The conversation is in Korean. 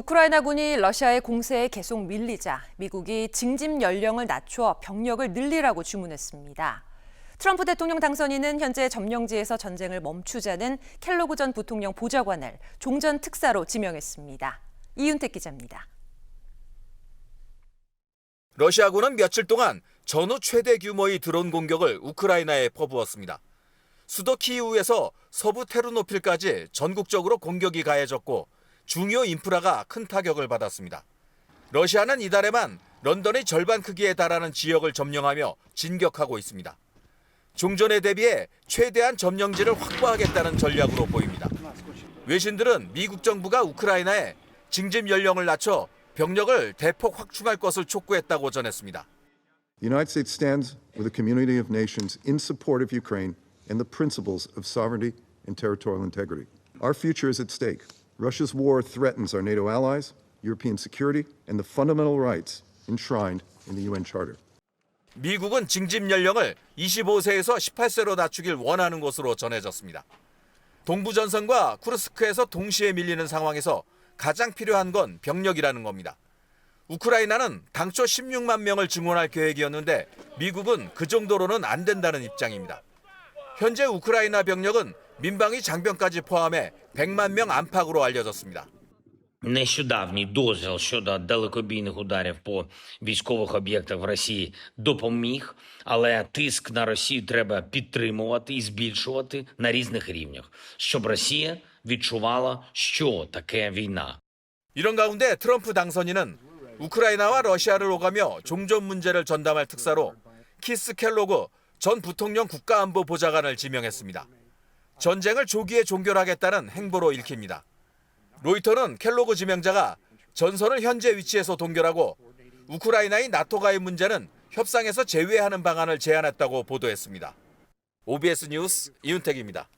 우크라이나군이 러시아의 공세에 계속 밀리자 미국이 징집 연령을 낮춰 병력을 늘리라고 주문했습니다. 트럼프 대통령 당선인은 현재 점령지에서 전쟁을 멈추자는 켈로그 전 부통령 보좌관을 종전 특사로 지명했습니다. 이윤택 기자입니다. 러시아군은 며칠 동안 전후 최대 규모의 드론 공격을 우크라이나에 퍼부었습니다. 수도 키이우에서 서부 테르노필까지 전국적으로 공격이 가해졌고 중요 인프라가 큰 타격을 받았습니다. 러시아는 이달에만 런던의 절반 크기에 달하는 지역을 점령하며 진격하고 있습니다. 종전에 대비해 최대한 점령지를 확보하겠다는 전략으로 보입니다. 외신들은 미국 정부가 우크라이나에 징집 연령을 낮춰 병력을 대폭 확충할 것을 촉구했다고 전했습니다. The United States stands with a community of nations in support of Ukraine and the principles of sovereignty and territorial integrity. Our future is at stake. Russia's war threatens our NATO allies, European security, and the fundamental rights enshrined in the UN Charter. 미국은 징집 연령을 25세에서 18세로 낮추길 원하는 것으로 전해졌습니다. 동부 전선과 쿠르스크에서 동시에 밀리는 상황에서 가장 필요한 건 병력이라는 겁니다. 우크라이나는 당초 16만 명을 증원할 계획이었는데 미국은 그 정도로는 안 된다는 입장입니다. 현재 우크라이나 병력은 민방위 장병까지 포함해 100만 명 안팎으로 알려졌습니다. Нещодавній дозвіл щодо далекобійних ударів по військових об'єктах в Росії допоміг, але тиск на Росію треба підтримувати і збільшувати на різних рівнях, щоб Росія відчувала, що таке війна. 이런 가운데 트럼프 당선인은 우크라이나와 러시아를 오가며 종전 문제를 전담할 특사로 키스 켈로그 전 부통령 국가안보 보좌관을 지명했습니다. 전쟁을 조기에 종결하겠다는 행보로 읽힙니다. 로이터는 켈로그 지명자가 전선을 현재 위치에서 동결하고 우크라이나의 나토 가입 문제는 협상에서 제외하는 방안을 제안했다고 보도했습니다. OBS 뉴스 이윤택입니다.